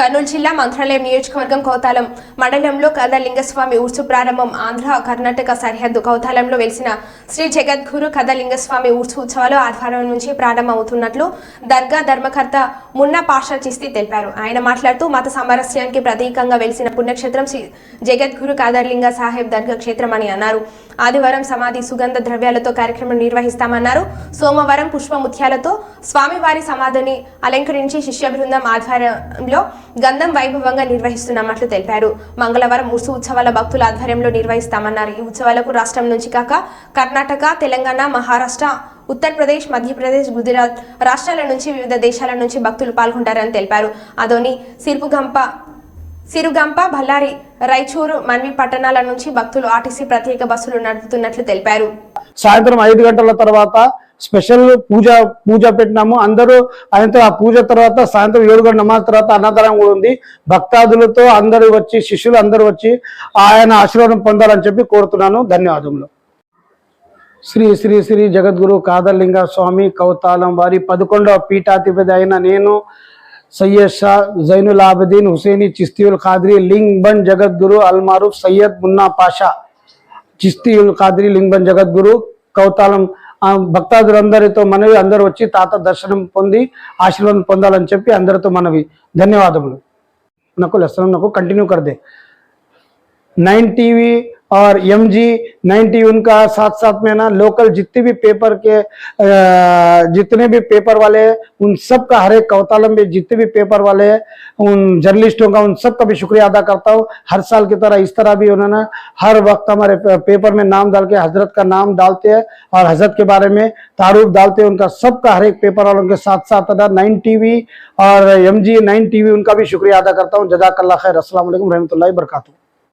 కర్నూలు జిల్లా మంత్రాలయం నియోజకవర్గం కౌతాలం మండలంలో కథలింగస్వామి ఉర్సు ప్రారంభం. ఆంధ్ర కర్ణాటక సరిహద్దు కౌతాలంలో వెలిసిన శ్రీ జగద్గురు కథలింగస్వామి ఉర్సు ఉత్సవాలు ఆదివారం నుంచి ప్రారంభమవుతున్నట్లు దర్గా ధర్మకర్త మున్న పాషా చిస్తి తెలిపారు. ఆయన మాట్లాడుతూ మత సామరస్యానికి ప్రతీకంగా వెలిసిన పుణ్యక్షేత్రం శ్రీ జగద్గురు కాదర్లింగ సాహెబ్ దర్గా క్షేత్రం అని అన్నారు. ఆదివారం సమాధి సుగంధ ద్రవ్యాలతో కార్యక్రమం నిర్వహిస్తామన్నారు. సోమవారం పుష్పముత్యాలతో స్వామివారి సమాధిని అలంకరించి శిష్య బృందం ఆధ్వర్యంలో గంధం వైభవంగా నిర్వహిస్తున్నామట్లు తెలిపారు. మంగళవారం ఉర్సు ఉత్సవాల భక్తుల ఆధ్వర్యంలో నిర్వహిస్తామన్నారు. ఈ ఉత్సవాలకు రాష్ట్రం నుంచి కాక కర్ణాటక తెలంగాణ మహారాష్ట్ర ఉత్తరప్రదేశ్ మధ్యప్రదేశ్ గుజరాత్ రాష్ట్రాల నుంచి వివిధ దేశాల నుంచి భక్తులు పాల్గొంటారని తెలిపారు. అదోని సిరుపుగంప సిరుగంప బళ్ళారి రైచూరు మన్వి పట్టణాల నుంచి భక్తులు ఆర్టీసీ ప్రత్యేక బస్సులు నడుపుతున్నట్లు తెలిపారు. సాయంత్రం ఐదు గంటల తర్వాత స్పెషల్ పూజ పూజ పెట్టినాము. అందరూ ఆయనతో ఆ పూజ తర్వాత సాయంత్రం ఏడు గంటల నమాజ్ తర్వాత అన్నదానం కూడా ఉంది. భక్తాదులతో అందరూ వచ్చి శిష్యులు అందరూ వచ్చి ఆయన ఆశీర్వాదం పొందాలని చెప్పి కోరుతున్నాను. ధన్యవాదములు. శ్రీ శ్రీ శ్రీ జగద్గురు కాదర్లింగ స్వామి కౌతాలం వారి పదకొండవ పీఠాధిపతి అయిన నేను సయ్యద్ షా జైనుల్ ఆబదీన్ హుసేని చిస్తియుల్ ఖాద్రి లింగ్ బన్ జగద్గురు అల్మారూఫ్ సయ్యద్ మున్నా పాషా. చిస్తీయుల్ ఖాద్రి లింగన్ జగద్గురు కౌతాలం భక్తాదులందరితో మనవి అందరూ వచ్చి తాత దర్శనం పొంది ఆశీర్వాదం పొందాలని చెప్పి అందరితో మనవి. ధన్యవాదములు. నాకు లెసన్ నాకు కంటిన్యూ కర్దే. నైన్ టీవీ और एम जी नाइन टीवी उनका साथ साथ में ना लोकल जितने भी पेपर के जितने भी पेपर वाले, उन सब का हर एक कौतालम में जितने भी पेपर वाले, उन जर्नलिस्टों का उन सब का भी शुक्रिया अदा करता हूँ। हर साल की तरह इस तरह भी उन्होंने हर वक्त हमारे पेपर में नाम डाल के, हज़रत का नाम डालते हैं और हज़रत के बारे में तारुफ डालते हैं। उनका सबका हर एक पेपर वालों के साथ साथ अदा, नाइन टीवी और एम जी नाइन उनका भी शुक्रिया अदा करता हूँ। जजाकल्ला खैर। असल वालेकुम रहमतुल्लाहि बरकातहू